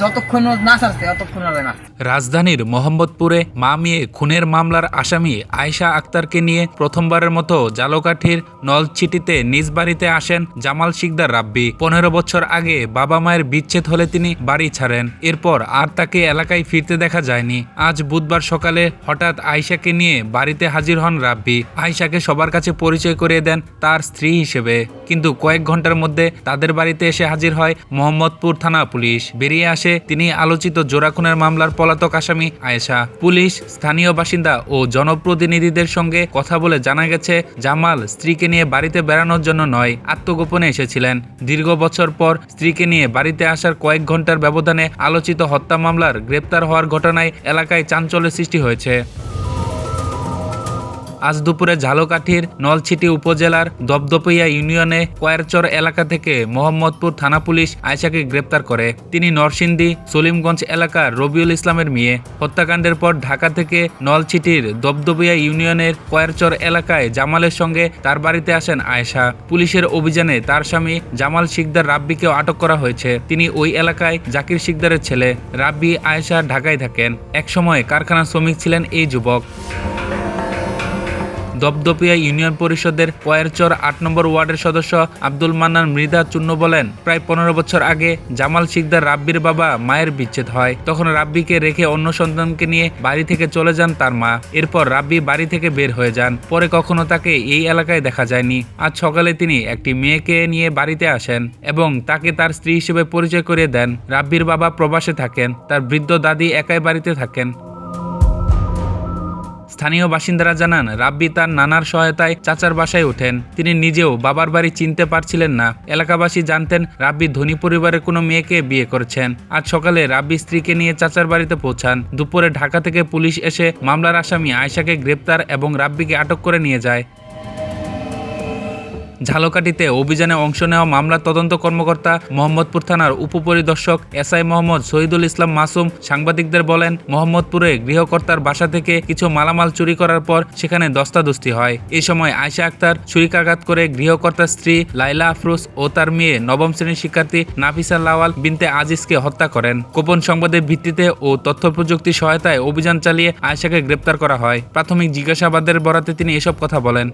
যতক্ষণ না ছাড়ছে রাজধানীর মোহাম্মদপুরে মা মেয়ে খুনের মামলার আসামি আয়শা আক্তারকে নিয়ে প্রথমবারের মতো জালকাঠির নলছিটিতে নিজ বাড়িতে আসেন জামাল শিকদার রাব্বি। পনেরো বছর আগে বাবা মায়ের বিচ্ছেদ হলে তিনি বাড়ি ছাড়েন। এরপর আর তাকে এলাকায় ফিরতে দেখা যায়নি। আজ বুধবার সকালে হঠাৎ আয়শাকে নিয়ে বাড়িতে হাজির হন রাব্বি। আয়শাকে সবার কাছে পরিচয় করিয়ে দেন তার স্ত্রী হিসেবে। কিন্তু কয়েক ঘণ্টার মধ্যে তাদের বাড়িতে এসে হাজির হয় মোহাম্মদপুর থানা পুলিশ। বেরিয়ে আসে তিনি আলোচিত জোরাখুনের মামলার পলাতক আসামি আয়েশা। পুলিশ, স্থানীয় বাসিন্দা ও জনপ্রতিনিধিদের সঙ্গে কথা বলে জানা গেছে, জামাল স্ত্রীকে নিয়ে বাড়িতে বেড়ানোর জন্য নয়, আত্মগোপনে এসেছিলেন। দীর্ঘ বছর পর স্ত্রীকে নিয়ে বাড়িতে আসার কয়েক ঘণ্টার ব্যবধানে আলোচিত হত্যা মামলার গ্রেপ্তার হওয়ার ঘটনায় এলাকায় চাঞ্চল্যের সৃষ্টি হয়েছে। আজ দুপুরে ঝালকাঠির নলছিটি উপজেলার দপদপিয়া ইউনিয়নে কয়ারচর এলাকা থেকে মোহাম্মদপুর থানা পুলিশ আয়শাকে গ্রেপ্তার করে। তিনি নরসিংদী, সলিমগঞ্জ এলাকার রবিউল ইসলামের মেয়ে। হত্যাকাণ্ডের পর ঢাকা থেকে নলছিটির দপদপিয়া ইউনিয়নের কয়ারচর এলাকায় জামালের সঙ্গে তার বাড়িতে আসেন আয়েশা। পুলিশের অভিযানে তার স্বামী জামাল শিকদার রাব্বিকেও আটক করা হয়েছে। তিনি ওই এলাকায় জাকির শিকদারের ছেলে। রাব্বি আয়েশা ঢাকায় থাকেন। একসময় কারখানা শ্রমিক ছিলেন এই যুবক। দপদপিয়া ইউনিয়ন পরিষদের কয়েরচর আট নম্বর ওয়ার্ডের সদস্য আব্দুল মান্নান মৃধা চূন্য বলেন, প্রায় পনেরো বছর আগে জামাল শিকদার রাব্বির বাবা মায়ের বিচ্ছেদ হয়। তখন রাব্বিকে রেখে অন্য সন্তানকে নিয়ে বাড়ি থেকে চলে যান তার মা। এরপর রাব্বি বাড়ি থেকে বের হয়ে যান। পরে কখনো তাকে এই এলাকায় দেখা যায়নি। আজ সকালে তিনি একটি মেয়েকে নিয়ে বাড়িতে আসেন এবং তাকে তার স্ত্রী হিসেবে পরিচয় করিয়ে দেন। রাব্বির বাবা প্রবাসে থাকেন। তার বৃদ্ধ দাদি একাই বাড়িতে থাকেন। স্থানীয় বাসিন্দারা জানান, রাব্বি তার নানার সহায়তায় চাচার বাসায় ওঠেন। তিনি নিজেও বাবার বাড়ি চিনতে পারছিলেন না। এলাকাবাসী জানতেন, রাব্বি ধনী পরিবারের কোনো মেয়েকে বিয়ে করছেন। আজ সকালে রাব্বি স্ত্রীকে নিয়ে চাচার বাড়িতে পৌঁছান। দুপুরে ঢাকা থেকে পুলিশ এসে মামলার আসামি আয়শাকে গ্রেপ্তার এবং রাব্বিকে আটক করে নিয়ে যায়। ঝালকাঠিতে অভিযানে অংশ নেওয়া মামলার তদন্ত কর্মকর্তা মোহাম্মদপুর থানার উপপরিদর্শক এসআই মোহাম্মদ শহীদুল ইসলাম মাসুম সাংবাদিকদের বলেন, মোহাম্মদপুরে গৃহকর্তার বাসা থেকে কিছু মালামাল চুরি করার পর সেখানে দস্তাদস্তি হয়। এই সময় আয়শা আক্তার ছুরিকাঘাত করে গৃহকর্তার স্ত্রী লাইলা আফরোজ ও তার মেয়ে নবম শ্রেণির শিক্ষার্থী নাফিসা লাওয়াল বিনতে আজিজকে হত্যা করেন। গোপন সংবাদের ভিত্তিতে ও তথ্য প্রযুক্তির সহায়তায় অভিযান চালিয়ে আয়শাকে গ্রেপ্তার করা হয়। প্রাথমিক জিজ্ঞাসাবাদের বরাতে তিনি এসব কথা বলেন।